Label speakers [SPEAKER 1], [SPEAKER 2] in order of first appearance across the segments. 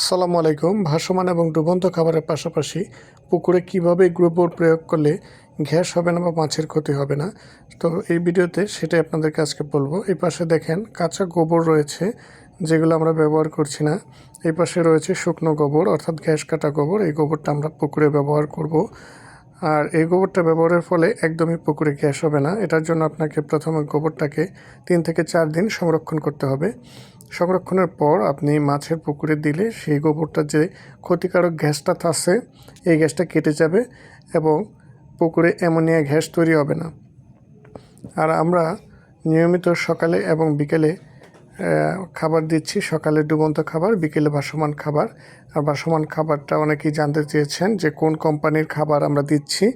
[SPEAKER 1] আসসালামু আলাইকুম। ভাসমান এবং ডুবন্ত খাবারের পাশাপাশি পুকুরে কীভাবে গোবর প্রয়োগ করলে গ্যাস হবে না বা মাছের ক্ষতি হবে না? তো এই ভিডিওতে সেটাই আপনাদেরকে আজকে বলব। এই পাশে দেখেন কাঁচা গোবর রয়েছে, যেগুলো আমরা ব্যবহার করছি না। এই পাশে রয়েছে শুকনো গোবর, অর্থাৎ গ্যাস কাটা গোবর। এই গোবরটা আমরা পুকুরে ব্যবহার করব। আর এই গোবরটা ব্যবহারের ফলে একদমই পুকুরে গ্যাস হবে না। এটার জন্য আপনাকে প্রথমে গোবরটাকে তিন থেকে চার দিন সংরক্ষণ করতে হবে। সংরক্ষণের পর আপনি মাছের পুকুরে দিলে সেই গোবরটা যে ক্ষতিকারক গ্যাসটা থাকছে এই গ্যাসটা কেটে যাবে এবং পুকুরে অ্যামোনিয়া গ্যাস তৈরি হবে না। আর আমরা নিয়মিত সকালে এবং বিকেলে খাবার দিচ্ছি। সকালে ডুবন্ত খাবার, বিকেলে ভাসমান খাবার। আর ভাসমান খাবারটা অনেকেই জানতে চেয়েছেন যে কোন কোম্পানির খাবার আমরা দিচ্ছি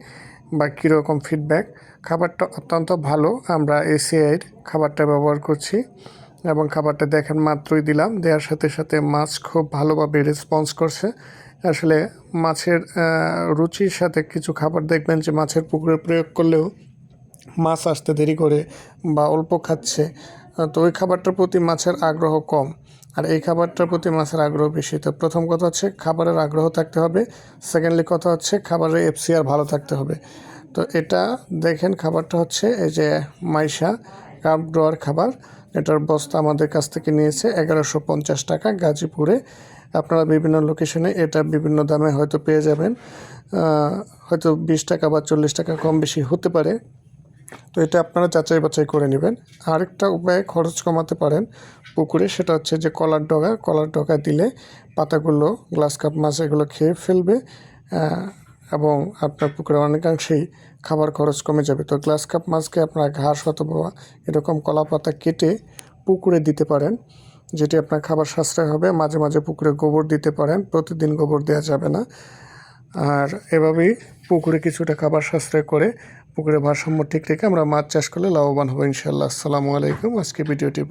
[SPEAKER 1] বা কীরকম ফিডব্যাক খাবারটা অত্যন্ত ভালো। আমরা এসিআইয়ের খাবারটা ব্যবহার করছি। এবং খাবারটা দেখেন মাত্রই দিলাম। দেওয়ার সাথে সাথে মাছ খুব ভালোভাবে রেসপন্স করছে। আসলে মাছের রুচির সাথে কিছু খাবার দেখবেন যে মাছের পুকুরে প্রয়োগ করলেও মাছ আসতে দেরি করে বা অল্প খাচ্ছে। তো ওই খাবারটার প্রতি মাছের আগ্রহ কম। আর এই খাবারটার প্রতি মাছের আগ্রহ বেশি। তো প্রথম কথা হচ্ছে খাবারের আগ্রহ থাকতে হবে। সেকেন্ডলি কথা হচ্ছে খাবারের এফসিআর ভালো থাকতে হবে। তো এটা দেখেন খাবারটা হচ্ছে এই যে মাইশা। কাপ ড্রয়ার খাবার। এটার বস্তা আমাদের কাছ থেকে নিয়েছে এগারোশো পঞ্চাশ টাকা গাজীপুরে। আপনারা বিভিন্ন লোকেশনে এটা বিভিন্ন দামে হয়তো পেয়ে যাবেন। হয়তো বিশ টাকা বা চল্লিশ টাকা কম বেশি হতে পারে। তো এটা আপনারা যাচাই বাছাই করে নেবেন। আরেকটা উপায়ে খরচ কমাতে পারেন পুকুরে, সেটা হচ্ছে যে কলার ডগা। কলার ডগা দিলে পাতাগুলো, গ্লাস কাপ মাছ এগুলো খেয়ে ফেলবে। এবং আপনার পুকুরে অনেকাংশেই খাবার খরচ কমে যাবে। তো গ্লাস কাপ মাছকে আপনারা ঘাস অথবা এরকম কলা পাতা কেটে পুকুরে দিতে পারেন, যেটি আপনার খাবার সাশ্রয় হবে। মাঝে মাঝে পুকুরে গোবর দিতে পারেন, প্রতিদিন গোবর দেওয়া যাবে না। আর এভাবেই পুকুরে কিছুটা খাবার সাশ্রয় করে পুকুরে ভারসাম্য ঠিক রেখে আমরা মাছ চাষ করলে লাভবান হব ইনশাল্লাহ আসসালামু আলাইকুম। আজকে ভিডিওটি।